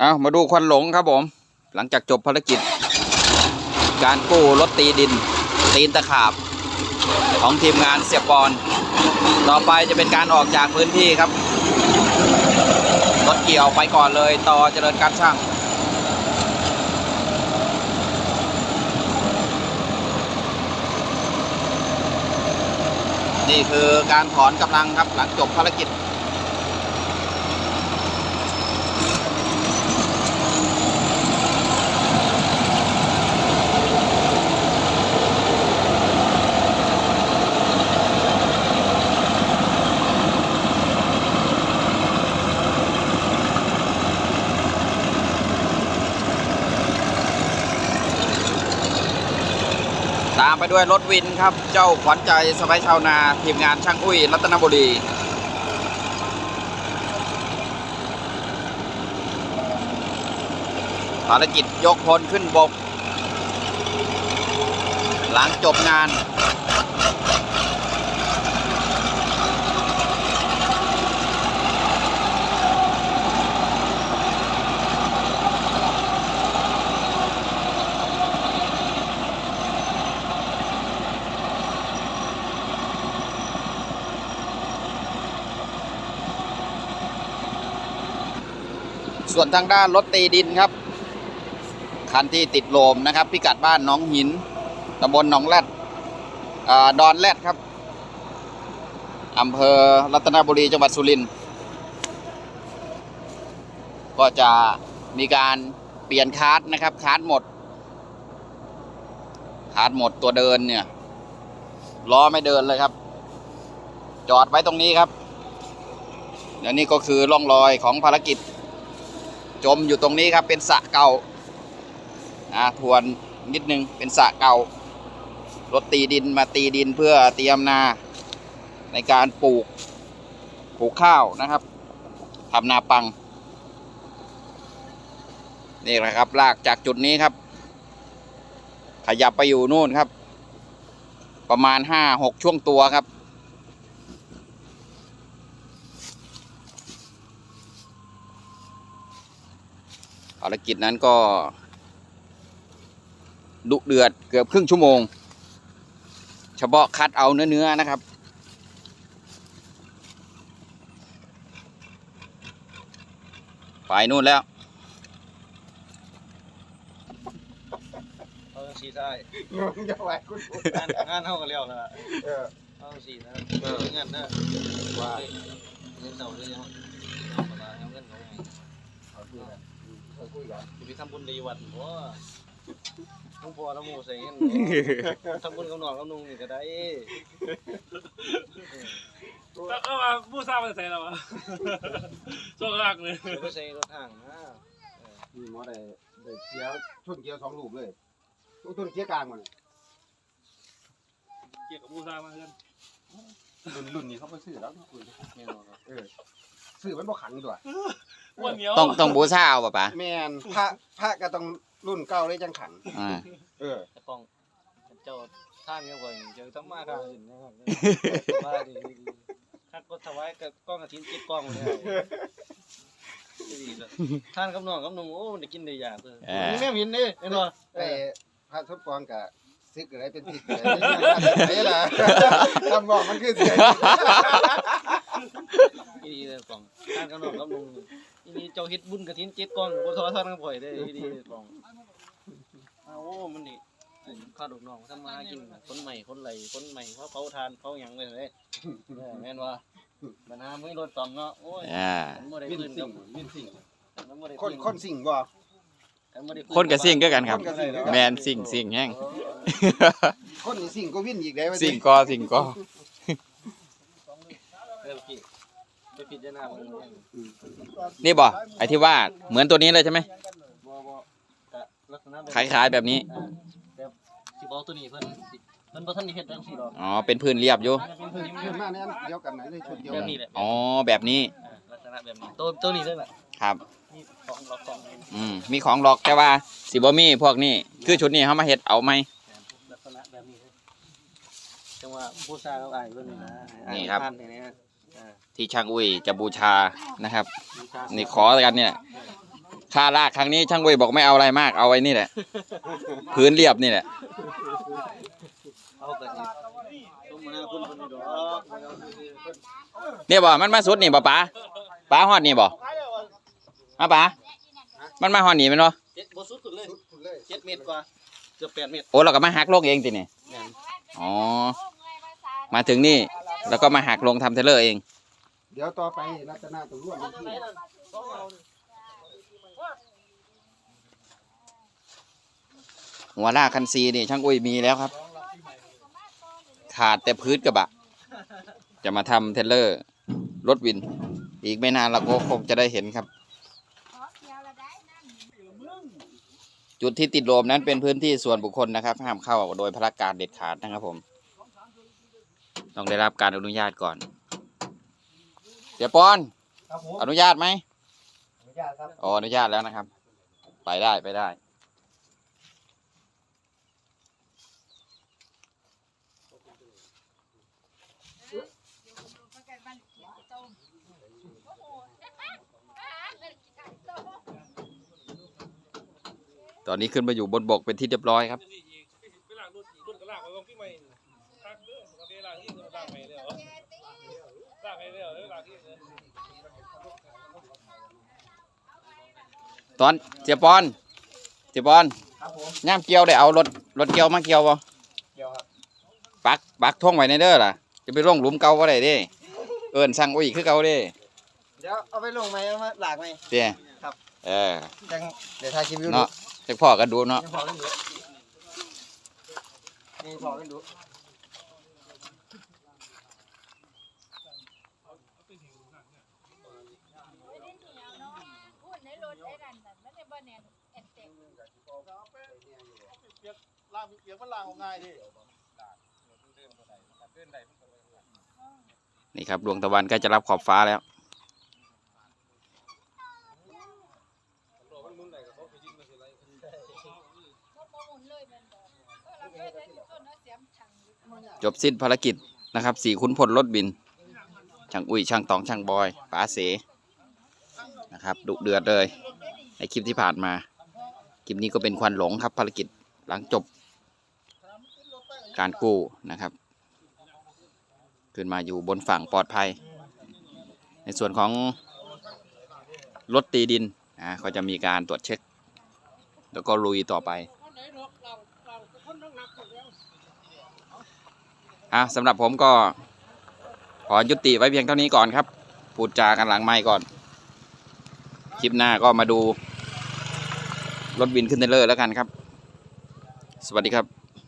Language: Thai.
เอามาดูควันหลงครับผม หลังจากจบภารกิจ การกู้รถตีดิน ตีนตะขาบ ของทีมงานเสียบอลต่อไปจะเป็นการออกจากพื้นที่ครับ รถเกี่ยวไปก่อนเลย ต่อเจริญการช่างนี่คือการถอนกำลังครับหลังจบภารกิจามไปด้วยรถวินครับ เจ้าขวัญใจสบายชาวนา ทีมงานช่างอุ้ยรัตนบุรีภารกิจยกพลขึ้นบก หลังจบงาน ส่วนทางด้านรถตีดินครับ คันที่ติดโลมนะครับ พิกัดบ้านหนองหินตำบลหนองแรดอาดอนแรดครับอำเภอรัตนบุรีจังหวัดสุรินทร์ก็จะมีการเปลี่ยนคาร์ดนะครับคาร์ดหมดคาร์ดหมดตัวเดินเนี่ยล้อไม่เดินเลยครับ จอดไว้ตรงนี้ครับและนี่ก็คือร่องรอยของภารกิจ จมอยู่ตรงนี้ครับเป็นสะเก่าอ่าทวนนิดนึงเป็นสะเก่ารถตีดินมาตีดินเพื่อเตรียมนาในการปลูกปลูกข้าวนะครับทำนาปัง นี่แหละครับลากจากจุดนี้ครับ ขยับไปอยู่นู่นครับ ประมาณห้าหกช่วงตัวครับ ภารกิจนั้นก็ดุเดือดเกือบครึ่งชั่วโมง เฉพาะคัดเอาเนื้อๆนะครับ ไปนู่นแล้วเอาจังสีได้งงจะไหวคุณพูดงานงานเท่ากันแล้วนะเออเอาจังสีนะเอองานนะว่าเงินเต่าเลยยังเอามาเอาเงินเขาไง เคุยกันเขาคุยกันจะไปทำบุญดีวันบ่ลุงพอแล้วหมูใส่เงินทำบุญกับน้องกับนุ่งนี่ก็ได้เอามาผู้สร้างมาใส่เราอะช่วงแรกเลยไปใส่รถห่างนะมีมอได้ได้เกียร์ชนเกียร์สองลูกเลยต้นต้นเกียร์กลางมันเกี่ยวกับผู้สร้างมากันรุ่นรุ่นนี้เขาไปซื้อแล้วเนาะแม่นบ่ครับเออ ซื้อมันบ่ขังด้วยอ้วนเหนียวต้องต้องบูชาเอาป่ะปะแมนพระพระก็ต้องรุ่นเก่าเลยจังขังอ่าเออจะป้องเจ้าท่านเงี้ยบ่อยเจอทั้งมาค่ะสินะครับมาดีคักก็ถวายกับกล้องกระถินจิตกล้องเลยดีเลยท่านกับน้องกับนุ่งโอ้ได้กินได้ยากเลยแม่เห็นเด้เห็นบ่ไอ้พระทศปองกับซึกอะไรเป็นทิศอะไรนี่ล่ะคำบอกมันคือเสียง อีดีเลยป้องท่านกับน้องกับนุ่งอีนี่เจ้าเฮ็ดบุญกระถินจิตกล้องบ่ทอท่านกับพ่อยเด้อีดีเลยป้องอ้าวโอ้มันนี่ข้าลูกน้องทำมาหากินคนใหม่คนไหลคนใหม่เขาเผาทานเผาหยังไปเลยแม่นว่าปัญหามื้อรถต่อมเนาะโอ้ยอ่ามันบ่ได้วินพื้นสิ่กังบวินสิ่งมันบ่ได้คนพื้คนสิ่งบ่ มันบ่ได้พื้คนกับสิ่งก็กันครับ คนกับสิ่งก็กัน แมนสิ่งสิ่งแห้ง คนนี่สิ่งก็วินอีกได้ว่าสิ่งกอสิ่งกอเออพี่ ไปพิจารณาเบิ่งนี่บ่ไอที่ว่าเหมือนตัวนี้เลยใช่ไหมบ่บ่ก็ลักษณะแบบคล้ายๆแบบนี้อ่าแบบสิบอกตัวนี้เพิ่นสิเพิ่นบ่ทันได้เฮ็ดจังซี่ดอกอ๋อเป็นพื้นเรียบอยู่มันเป็นพื้นที่มันขึ้นมาเนี่ยเดียวกันไหนเลยชุดเดียวแบกับนนี้แหละอ๋อแบบนี้อ่าลักษณะแบบนี้ตัวตัวนี้เลยแหละครับ นี่ของล็อกของนี่อืมมีของหลอกแต่ว่าสิบ่มีพวกนี้คือชุดนี้เขามาเฮ็ดเอาไหม ลักษณะแบบนี้เลยจังว่าผู้ชายเขาอ้ายเพิ่นนี่นะอ้ายนี่ครับท่านนี่นะอ่า ที่ช่างอุ้ยจะบูชานะครับผู้ชายนี่ขอกันเนี่ยค่าลากครั้งนี้ช่างเวยบอกไม่เอาอะไรมากเอาไว้นี่แหละพื้นเรียบนี่แหละเอาแต่นี่ต้องมาคุณคนนี้ดอกเนี่ยบ่มันมาสุดนี่บ่ป๋าป๋าฮอดนี่บ่มาป๋ามันมาฮอดนี่แมันบ่เจ็ดบ่สุดสุดเลยสุดสุดเลยเจ็ดเมตรกว่าเกือบแปดเมตรโอ้เราก็มาหักลงเองตินี่แม่นอ๋อมาถึงนี่ แล้วก็มาหักลงทำเทเลอร์เอง เดี๋ยวต่อไปรัตนาต้องร่วมเป็นที่หัวลากคันซีนี่ช่างอุ้ยมีแล้วครับ ขาดแต่พื้นกระบะ จะมาทำเทเลอร์ รถวิน อีกไม่นานเราก็คงจะได้เห็นครับ จุดที่ติดโลมนั้นเป็นพื้นที่ส่วนบุคคลนะครับ ห้ามเข้าโดยพระการเด็ดขาดนะครับผม ต้องได้รับการอนุญาตก่อน เดี๋ยวปอน ครับผมอนุญาตไหมอนุญาตครับอ๋ออนุญาตแล้วนะครับ ไปได้ไปได้ ตอนนี้ขึ้นมาอยู่บนบกเป็นที่เรียบร้อยครับ ไปลากรถรถก็ลากไปวางพี่ใหม่ลากเด้อกาแฟลากที่ลากไปเลยเหรอลากไปเลยเหรอลากที่เลยตอนเจียปอนเจียปอนครับผมย่ามเกี่ยวได้เอารถรถเกี่ยวมาเกี่ยวบ่เดี๋ยวครับปักปักท่วงไว้ในเด้อล่ะ จะไปร่องหลุมเก่าบ่ได้เด้เอิ้นสั่งอุ้ยคือเก่าเด้เดี๋ยวเอาไปลงไหมเอามาหลากไหมเด้ครับ เออจังเดี๋ยวถ่ายคลิปวิวดูเนาะจักพ่อกันดูเนาะยังพอกันดูนี่พอกันดู ล่างเปียกมันล่างง่ายดินี่ครับดวงตะวันใกล้จะรับขอบฟ้าแล้วจบสิ้นภารกิจนะครับสี่ขุนพลรถบิน ช่างอุ้ยช่างตองช่างบอยป๋าเสนะครับดุเดือดเลย ในคลิปที่ผ่านมา คลิปนี้ก็เป็นควันหลงครับภารกิจหลังจบ การกู้นะครับ ขึ้นมาอยู่บนฝั่งปลอดภัย ในส่วนของรถตีดินนะก็จะมีการตรวจเช็ค แล้วก็ลุยต่อไปอะสำหรับผมก็ขอยุติไว้เพียงเท่านี้ก่อนครับ พูดจากันหลังไมค์ก่อน คลิปหน้าก็มาดูรถวินขึ้นเทเลอร์แล้วกันครับ สวัสดีครับ